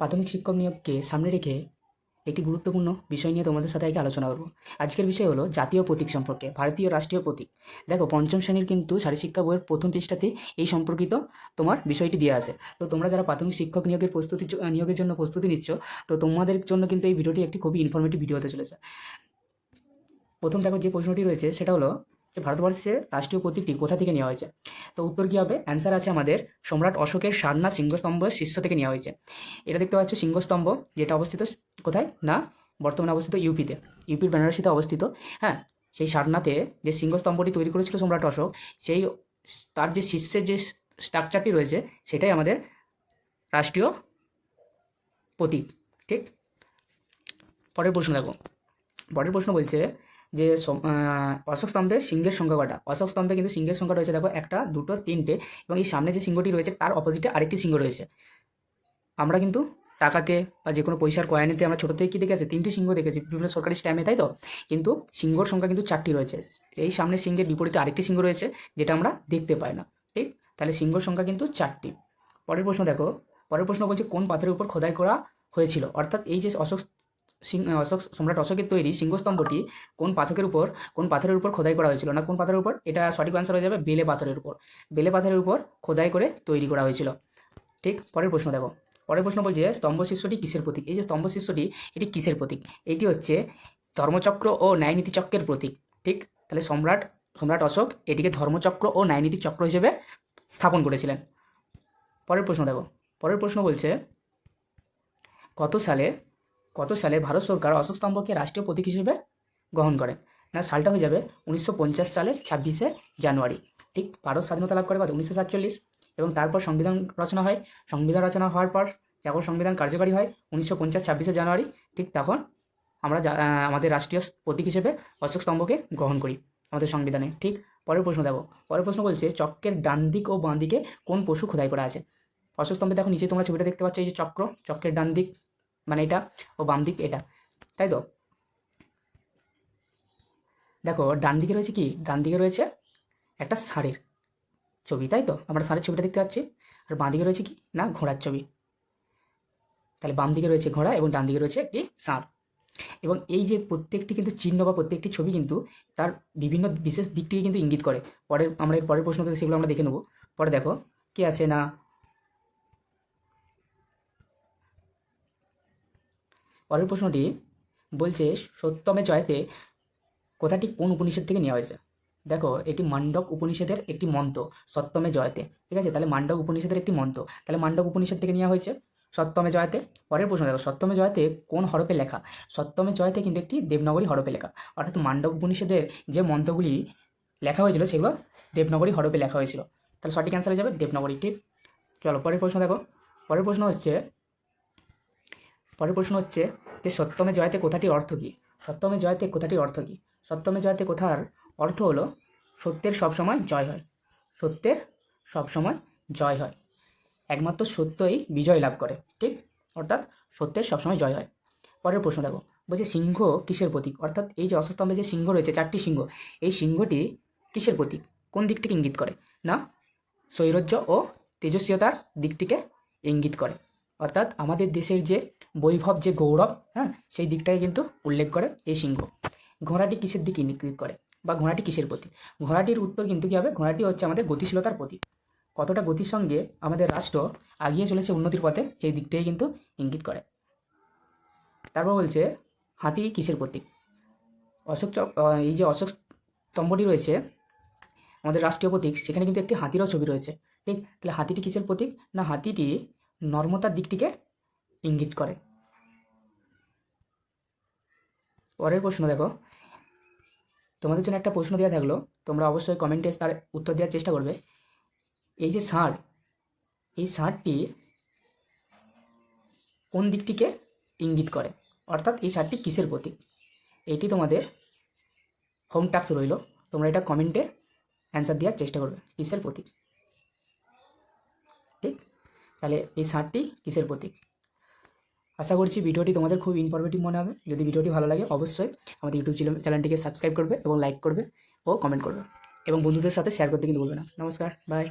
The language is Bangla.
প্রাথমিক শিক্ষক নিয়োগকে সামনে রেখে একটি গুরুত্বপূর্ণ বিষয় নিয়ে তোমাদের সাথে আগে আলোচনা করব। আজকের বিষয় হলো জাতীয় প্রতীক সম্পর্কে, ভারতীয় রাষ্ট্রীয় প্রতীক। দেখো, পঞ্চম শ্রেণির কিন্তু শারীরশিক্ষা বইয়ের প্রথম পৃষ্ঠাতেই এই সম্পর্কিত তোমার বিষয়টি দেওয়া আছে। তো তোমরা যারা প্রাথমিক শিক্ষক নিয়োগের প্রস্তুতি নিয়োগের জন্য প্রস্তুতি নিচ্ছ, তো তোমাদের জন্য কিন্তু এই ভিডিওটি একটি খুবই ইনফরমেটিভ ভিডিও হতে চলেছে। প্রথম দেখো যে প্রশ্নটি রয়েছে, সেটা হলো যে ভারতবর্ষের রাষ্ট্রীয় প্রতীকটি কোথা থেকে নেওয়া হয়েছে? তো উত্তর কী হবে? অ্যান্সার আছে আমাদের সম্রাট অশোকের সারনা সিংহস্তম্ভের শীর্ষ থেকে নেওয়া হয়েছে। এটা দেখতে পাচ্ছ সিংহস্তম্ভ, যেটা অবস্থিত কোথায়? না, বর্তমানে অবস্থিত ইউপিতে। ইউপির বেনারসিতে অবস্থিত। হ্যাঁ সেই সারনাথে যে সিংহস্তম্ভটি তৈরি করেছিল সম্রাট অশোক, সেই তার যে শীর্ষের যে স্ট্রাকচারটি রয়েছে, সেটাই আমাদের রাষ্ট্রীয় প্রতীক। ঠিক? পরের প্রশ্ন দেখো। পরের প্রশ্ন বলছে যে অশোক স্তম্ভে সিংহের সংখ্যা কটা? অশোক স্তম্ভে কিন্তু সিংহের সংখ্যা রয়েছে, দেখো একটা, দুটো, তিনটে, এবং এই সামনে যে সিংহটি রয়েছে, তার অপোজিটে আরেকটি সিংহ রয়েছে। আমরা কিন্তু টাকাতে বা যে কোনো পয়সার কয়েনেতে আমরা ছোটো থেকে কী দেখেছি? তিনটি সিংহ দেখেছি, বিভিন্ন সরকারি স্ট্যাম্পে তাই তো? কিন্তু সিংহর সংখ্যা কিন্তু চারটি রয়েছে। এই সামনে সিংহের বিপরীতে আরেকটি সিংহ রয়েছে, যেটা আমরা দেখতে পাই না, ঠিক? তাহলে সিংহর সংখ্যা কিন্তু চারটি। পরের প্রশ্ন দেখো, পরের প্রশ্ন বলছে কোন পাথরের উপর খোদাই করা হয়েছিল? অর্থাৎ এই যে অশোক অশোক সম্রাট অশোকের তৈরি সিংহস্তম্ভটি কোন পাথরের উপর, কোন পাথরের উপর খোদাই করা হয়েছিল? না, কোন পাথরের উপর? এটা সঠিক আনসার হয়ে যাবে বেলে পাথরের উপর। বেলে পাথরের উপর খোদাই করে তৈরি করা হয়েছিল। ঠিক, পরের প্রশ্ন দেখো। পরের প্রশ্ন বলছে স্তম্ভ শীর্ষটি কিসের প্রতীক? এই যে স্তম্ভ শীর্ষটি এটি কিসের প্রতীক? এটি হচ্ছে ধর্মচক্র ও ন্যায়নীতি চক্রের প্রতীক। ঠিক, তাহলে সম্রাট সম্রাট অশোক এটিকে ধর্মচক্র ও ন্যায়নীতি চক্র হিসেবে স্থাপন করেছিলেন। পরের প্রশ্ন দেখো। পরের প্রশ্ন বলছে, কত সালে কত সালে ভারত সরকার অশোক স্তম্ভকে রাষ্ট্রীয় প্রতীক হিসেবে গ্রহণ করে? না, সালটা হয়ে যাবে উনিশশো পঞ্চাশ সালের ছাব্বিশে জানুয়ারি। ঠিক ভারত স্বাধীনতা লাভ করে কত উনিশশো সাতচল্লিশ এবং তারপর সংবিধান রচনা হয়। সংবিধান রচনা হওয়ার পর যখন সংবিধান কার্যকারী হয় উনিশশো পঞ্চাশ ছাব্বিশে জানুয়ারি, ঠিক তখন আমরা আমাদের রাষ্ট্রীয় প্রতীক হিসেবে অশোক স্তম্ভকে গ্রহণ করি আমাদের সংবিধানে। ঠিক পরের প্রশ্ন দেখো। পরের প্রশ্ন বলছে চক্রের ডান দিক ও বাঁ দিকে কোন পশু খোদাই করা আছে? অশোক স্তম্ভে দেখো নিচে তোমরা ছবিটা দেখতে পাচ্ছ, এই যে চক্র, চক্রের ডান দিক। মানে এটা ও বাম দিক এটা, তাই তো? দেখো, ডান দিকে রয়েছে কি? ডান দিকে রয়েছে একটা ষাঁড়ের ছবি, তাই তো? আমরা ষাঁড়ের ছবিটা দেখতে পাচ্ছি। আর বাঁ দিকে রয়েছে কি? না, ঘোড়ার ছবি। তাহলে বাম দিকে রয়েছে ঘোড়া এবং ডান দিকে রয়েছে একটি ষাঁড়। এবং এই যে প্রত্যেকটি কিন্তু চিহ্ন বা প্রত্যেকটি ছবি কিন্তু তার বিভিন্ন বিশেষ দিকটিকে কিন্তু ইঙ্গিত করে। পরের, আমরা পরের প্রশ্নতে সেগুলো আমরা দেখে নেব। পরে দেখো, কি আছে না? পরের প্রশ্নটি বলছে, সত্যমে জয়তে কথাটি কোন উপনিষদ থেকে নেওয়া হয়েছে? দেখো, এটি মান্ডক উপনিষদের একটি মন্ত্র, সত্যমে জয়তে। ঠিক আছে? তাহলে মান্ডক উপনিষদের একটি মন্ত্র। তাহলে মান্ডক উপনিষদ থেকে নেওয়া হয়েছে সত্যমে জয়তে। পরের প্রশ্ন দেখো, সত্যমে জয়তে কোন হরপে লেখা? সত্যমে জয়তে কিন্তু একটি দেবনগরী হরপে লেখা। অর্থাৎ মান্ডব উপনিষদের যে মন্ত্রগুলি লেখা হয়েছিল, সেগুলো দেবনগরী হরপে লেখা হয়েছিল। তাহলে সঠিক অ্যান্সার হয়ে যাবে দেবনগরী। ঠিক? চলো, পরের প্রশ্ন দেখো। পরের প্রশ্ন হচ্ছে পরের প্রশ্ন হচ্ছে যে সত্যমে জয়তে কথাটির অর্থ কী? সত্যমে জয়তে কথাটির অর্থ কী? সত্যমে জয়তে কথার অর্থ হলো সত্যের সবসময় জয় হয়। সত্যের সবসময় জয় হয়। একমাত্র সত্যই বিজয় লাভ করে, ঠিক? অর্থাৎ সত্যের সবসময় জয় হয়। পরের প্রশ্ন দেখো, বলছে সিংহ কিসের প্রতীক? অর্থাৎ এই যে অশ্বস্তম্ভে যে সিংহ রয়েছে, চারটি সিংহ, এই সিংহটি কিসের প্রতীক? কোন দিকটিকে ইঙ্গিত করে? না, সৌরজ্য ও তেজস্বীয়তার দিকটিকে ইঙ্গিত করে। অর্থাৎ আমাদের দেশের যে বৈভব, যে গৌরব হ্যাঁ সেই দিকটাকে কিন্তু উল্লেখ করে এই সিংহ। ঘোড়াটি কিসের দিকে ইঙ্গিত করে বা ঘোড়াটি কিসের প্রতীক ঘোড়াটির উত্তর কিন্তু কী হবে? ঘোড়াটি হচ্ছে আমাদের গতিশীলতার প্রতীক। কতটা গতির সঙ্গে আমাদের রাষ্ট্র আগিয়ে চলেছে উন্নতির পথে, সেই দিকটাই কিন্তু ইঙ্গিত করে। তারপর বলছে, হাতি কিসের প্রতীক? অশোক এই যে অশোক স্তম্ভটি রয়েছে, আমাদের রাষ্ট্রীয় প্রতীক, সেখানে কিন্তু একটি হাতিরও ছবি রয়েছে। ঠিক, তাহলে হাতিটি কিসের প্রতীক? না, হাতিটি নর্মতার দিকটিকে ইঙ্গিত করে। পরের প্রশ্ন দেখো। তোমাদের জন্য একটা প্রশ্ন দেওয়া থাকল। তোমরা অবশ্যই কমেন্টে তার উত্তর দেওয়ার চেষ্টা করবে। এই যে ষাঁড়, এই ষাঁড়টি কোন দিকটিকে ইঙ্গিত করে? অর্থাৎ এই ষাঁড়টি কিসের প্রতীক? এটি তোমাদের হোম টাস্ক রইল। তোমরা এটা কমেন্টে অ্যান্সার দেওয়ার চেষ্টা করবে। কিসের প্রতীক? তাহলে এই সারটি কিসের প্রতীক? আশা করছি ভিডিওটি তোমাদের খুব ইনফরমেটিভ মনে হবে। যদি ভিডিওটি ভালো লাগে, অবশ্যই আমাদের ইউটিউব চ্যানেলটিকে সাবস্ক্রাইব করবে এবং লাইক করবে ও কমেন্ট করবে। এবং বন্ধুদের সাথে শেয়ার করতে কিন্তু বলবে না। নমস্কার বাই